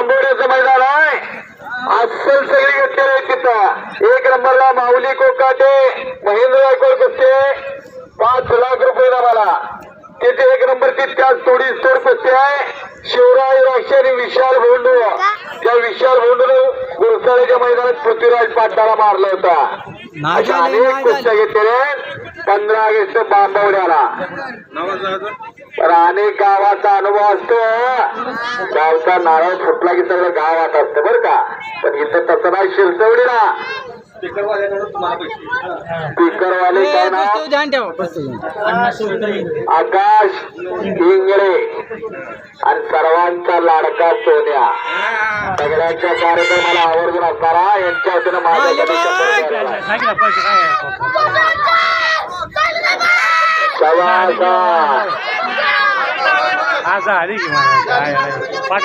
आंबोड्याचं मैदान आहे. अस्सल सगळी घेतलेली आहे तिथं. एक नंबरला माऊली कोकाटे महेंद्र गायकवाड कुस्ते पाच लाख रुपये नावाला तिथे एक नंबरची त्याच तोडी स्टोर कुस्ती आहे. शिवराय राक्षे आणि विशाल भोंडू. त्या विशाल भोंडूने गुरसाळ्याच्या मैदानात पृथ्वीराज पाटलाला मारला होता. अशा अनेक कुस्त्या घेतलेल्या पंधरा ऑगस्ट बांबवड्याला. तर अनेक गावाचा अनुभव असतो. गावचा नारळ फुटला की सगळं गावात असतं बरं का? पण इथं तसं नाही शिरसवडीला. स्पीकरवाले काय ठेवा. आकाश इंगळे. आणि सर्वांचा लाडका सोन्या. सगळ्यांच्या कार्यक्रमाला आवर्जून असणारा यांच्या वतीनं. शबासा. आज आली की मला काय पाठ